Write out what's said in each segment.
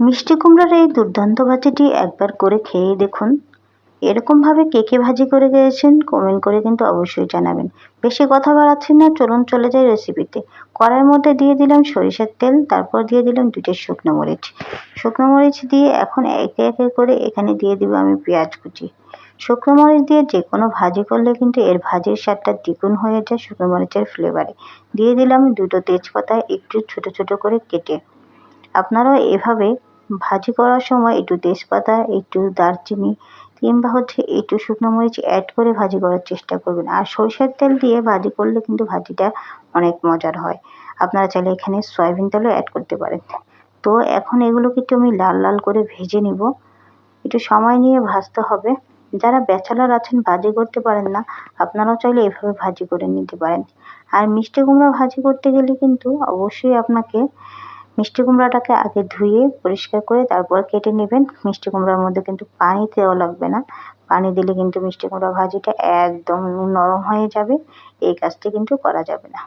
মিষ্টি কুমড়ার এই দুর্দান্ত ভাজিটি একবার করে খেয়ে দেখুন। এরকমভাবে কে কে ভাজি করে গিয়েছেন কমেন্ট করে কিন্তু অবশ্যই জানাবেন। বেশি কথা বাড়াচ্ছি না, চলুন চলে যাই রেসিপিতে কড়াইয়ের মধ্যে দিয়ে দিলাম সরিষার তেল, তারপর দিয়ে দিলাম দুটো শুকনো মরিচ। শুকনো মরিচ দিয়ে এখন একে একে করে এখানে দিয়ে দিব আমি পেঁয়াজ কুচি। শুকনো মরিচ দিয়ে যে কোনো ভাজি করলে কিন্তু এর ভাজির স্বাদটা দ্বিগুণ হয়ে যায় শুকনো মরিচের ফ্লেভারে দিয়ে দিলাম দুটো তেজপাতা একটু ছোট ছোট করে কেটে। আপনারাও এভাবে ভাজি করার সময় একটু তেজপাতা, একটু দারচিনি কিংবা হচ্ছে একটু শুকনো মরিচ অ্যাড করে ভাজি করার চেষ্টা করবেন। আর সরষের তেল দিয়ে ভাজি করলে কিন্তু ভাজিটা অনেক মজার হয়। আপনারা চাইলে এখানে সয়াবিন তেলও অ্যাড করতে পারেন। তো এখন এগুলোকে একটু আমি লাল লাল করে ভেজে নিব। একটু সময় নিয়ে ভাজতে হবে। যারা ব্যাচেলার আছেন, ভাজি করতে পারেন না, আপনারাও চাইলে এভাবে ভাজি করে নিতে পারেন। আর মিষ্টি কুমড়া ভাজি করতে গেলে কিন্তু অবশ্যই আপনাকে মিষ্টি কুমড়াটাকে আগে ধুয়ে পরিষ্কার করে তারপর কেটে নেবেন। মিষ্টি কুমড়ার মধ্যে কিন্তু পানি দেওয়া লাগবে না। পানি দিলে কিন্তু মিষ্টি কুমড়া ভাজিটা একদম নরম হয়ে যাবে। এই কাজটি কিন্তু করা যাবে না।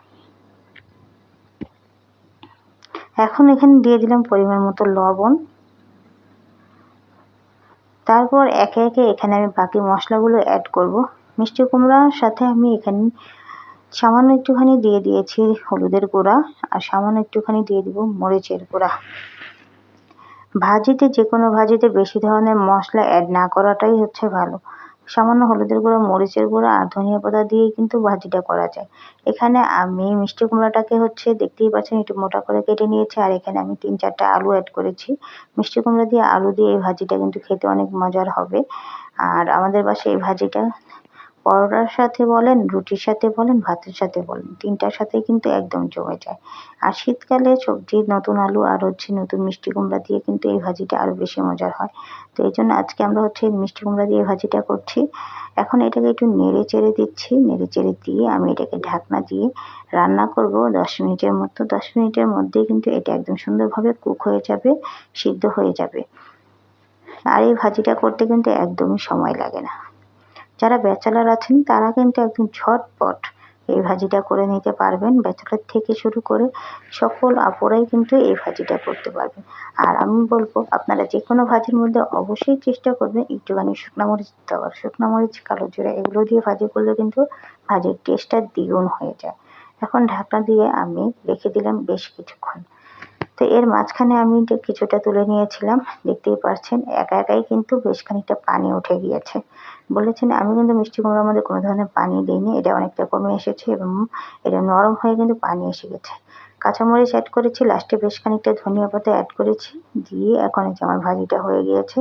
এখন এখানে দিয়ে দিলাম পরিমাণ মতো লবণ। তারপর একে একে এখানে আমি বাকি মশলাগুলো অ্যাড করব। মিষ্টি কুমড়ার সাথে আমি এখানে সামান্য একটুখানি দিয়ে দিয়েছি হলুদের গুঁড়া, আর সামান্য একটুখানি দিয়ে দিব মরিচের গুঁড়া। ভাজিতে যে কোনো ভাজিতে বেশি ধরনের মশলা অ্যাড না করাটাই হচ্ছে ভালো। সামান্য হলুদের গুঁড়ো, মরিচের গুঁড়ো আর ধনিয়া পাতা দিয়েই কিন্তু ভাজিটা করা যায়। এখানে আমি মিষ্টি কুমড়াটাকে হচ্ছে দেখতেই পাচ্ছেন একটু মোটা করে কেটে নিয়েছি, আর এখানে আমি তিন চারটা আলু অ্যাড করেছি। মিষ্টি কুমড়া দিয়ে আলু দিয়ে এই ভাজিটা কিন্তু খেতে অনেক মজার হবে। আর আমাদের বাসায় এই ভাজিটা পরোটার সাথে বলেন, রুটির সাথে বলেন, ভাতের সাথে বলেন, তিনটার সাথে কিন্তু একদম জমে যায়। আর শীতকালে সবজি, নতুন আলু আর হচ্ছে নতুন মিষ্টি কুমড়া দিয়ে কিন্তু এই ভাজিটা আরও বেশি মজার হয়। তো এই জন্য আজকে আমরা হচ্ছে মিষ্টি কুমড়া দিয়ে ভাজিটা করছি। এখন এটাকে একটু নেড়ে চেড়ে দিচ্ছি। নেড়ে চেড়ে দিয়ে আমি এটাকে ঢাকনা দিয়ে রান্না করব দশ মিনিটের মতো। দশ মিনিটের মধ্যেই কিন্তু এটা একদম সুন্দরভাবে কুক হয়ে যাবে, সিদ্ধ হয়ে যাবে। আর এই ভাজিটা করতে কিন্তু একদমই সময় লাগে না। যারা ব্যাচেলার আছেন, তারা কিন্তু একদম ঝটপট এই ভাজিটা করে নিতে পারবেন। ব্যাচেলার থেকে শুরু করে সকল আপুরাই কিন্তু এই ভাজিটা করতে পারবেন আর আমি বলব, আপনারা যে কোনো ভাজির মধ্যে অবশ্যই চেষ্টা করবেন একটুখানি শুকনো মরিচ দেওয়ার শুকনো মরিচ, কালো জিরা, এগুলো দিয়ে ভাজি করলে কিন্তু ভাজির টেস্টটা দ্বিগুণ হয়ে যায়। এখন ঢাকনা দিয়ে আমি রেখে দিলাম বেশ কিছুক্ষণ। তো এর মাঝখানে আমি কিছুটা তুলে নিয়েছিলাম, দেখতেই পাচ্ছেন একা একাই কিন্তু বেশ খানিকটা পানি উঠে গিয়েছে। বলেছেন, আমি কিন্তু মিষ্টি কুমড়োর মধ্যে কোনো ধরনের পানি দিইনি। এটা অনেকটা কমে এসেছে এবং এটা নরম হয়ে কিন্তু পানি এসে গেছে। কাঁচামরিচ অ্যাড করেছি লাস্টে বেশ খানিকটা ধনিয়া পাতা অ্যাড করেছি। দিয়ে এখন যে আমার ভাজিটা হয়ে গিয়েছে।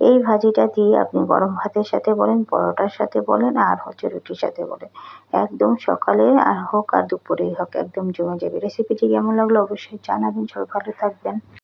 এই ভাজিটা দিয়ে আপনি গরম ভাতের সাথে বলেন, পরোটার সাথে বলেন, আর হচ্ছে রুটির সাথে বলেন। একদম সকালে আর হোক আর দুপুরেই হোক, একদম জমে যাবে। রেসিপিটি কেমন লাগল অবশ্যই জানাবেন। সবাই ভালো থাকবেন।